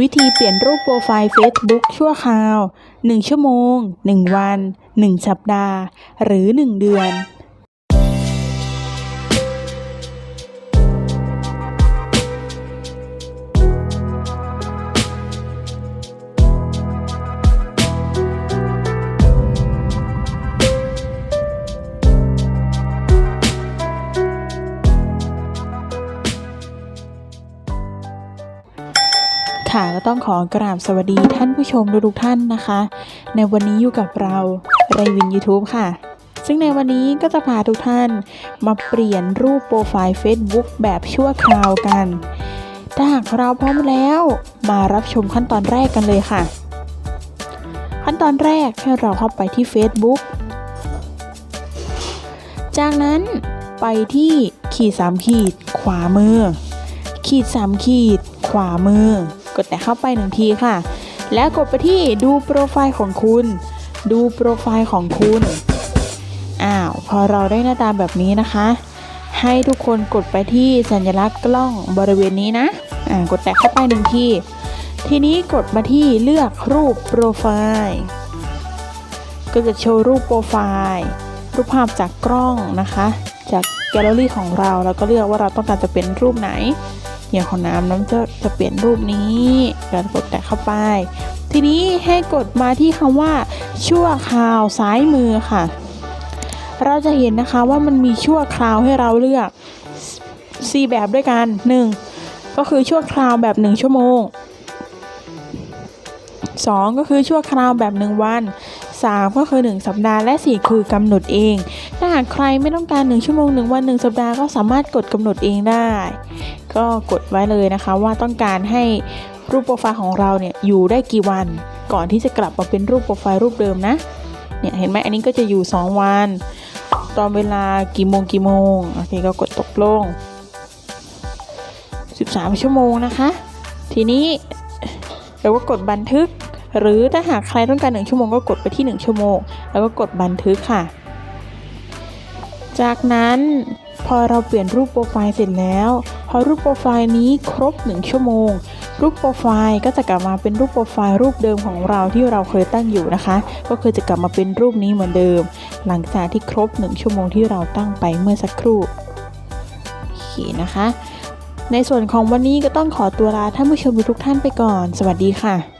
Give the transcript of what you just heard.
วิธีเปลี่ยนรูปโปรไฟล์ Facebook ชั่วคราว 1 ชั่วโมง 1 วัน 1 สัปดาห์ หรือ 1 เดือน ค่ะก็ต้องขอกราบสวัสดีท่านผู้ชมทุกท่านนะคะ ในวันนี้อยู่กับเราไรวิน YouTube ค่ะ ซึ่งในวันนี้ก็จะพาทุกท่านมาเปลี่ยนรูปโปรไฟล์ Facebook แบบชั่วคราวกัน ถ้าหากเราพร้อมแล้วมารับชมขั้นตอนแรกกันเลยค่ะ ขั้นตอนแรกให้เราเข้าไปที่ Facebook จากนั้นไปที่ขีดสามขีดขวามือขีดสามขีดขวามือ กดแตะเข้าไปหนึ่งทีค่ะ แล้วกดไปที่ดูโปรไฟล์ของคุณ ดูโปรไฟล์ของคุณอ้าวพอเราได้หน้าตาแบบนี้นะคะ ให้ทุกคนกดไปที่สัญลักษณ์กล้องบริเวณนี้นะอ่ากดแตะเข้าไปหนึ่งทีทีนี้กดมาที่เลือกรูปโปรไฟล์ก็จะโชว์รูปโปรไฟล์รูปภาพจากกล้องนะคะ จากแกลเลอรี่ของเราแล้วก็เลือกว่าเราต้องการจะเป็นรูปไหน อย่างของน้ำน้ำจะจะเปลี่ยนรูปนี้การกดแตะเข้าไป ทีนี้ให้กดมาที่คำว่า ชั่วคราวซ้ายมือค่ะ เราจะเห็นนะคะว่ามันมีชั่วคราวให้เราเลือก 4 แบบด้วยกัน 1. ก็คือชั่วคราวแบบ 1 ชั่วโมง 2. ก็คือชั่วคราวแบบ 1 วัน 3 ก็คือ 1 สัปดาห์และ 4 คือกำหนดเอง ถ้าหากใครไม่ต้องการ 1 ชั่วโมง 1 วัน 1 สัปดาห์ก็สามารถกดกำหนดเองได้ ก็กดไว้เลยนะคะว่าต้องการให้รูปโปรไฟล์ของเราเนี่ยอยู่ได้กี่วันก่อนที่จะกลับมาเป็นรูปโปรไฟล์รูปเดิมนะเนี่ยเห็นไหมอันนี้ก็จะอยู่ 2 วัน ตอนเวลากี่โมงกี่โมงโอเคก็กดตกลง 13 ชั่วโมงนะคะ ทีนี้เราก็กดบันทึก หรือถ้าหากใครต้องการ 1 ชั่วโมงก็กดไปที่ 1 ชั่วโมง แล้วก็กดบันทึกค่ะ จากนั้นพอเราเปลี่ยนรูปโปรไฟล์เสร็จแล้ว พอรูปโปรไฟล์นี้ครบ 1 ชั่วโมง รูปโปรไฟล์ก็จะกลับมาเป็นรูปโปรไฟล์รูปเดิมของเราที่เราเคยตั้งอยู่นะคะ ก็คือจะกลับมาเป็นรูปนี้เหมือนเดิม หลังจากที่ครบ 1 ชั่วโมงที่เราตั้งไปเมื่อสักครู่โอเคนะคะ ในส่วนของวันนี้ก็ต้องขอตัวลาท่านผู้ชมทุกท่านไปก่อน สวัสดีค่ะ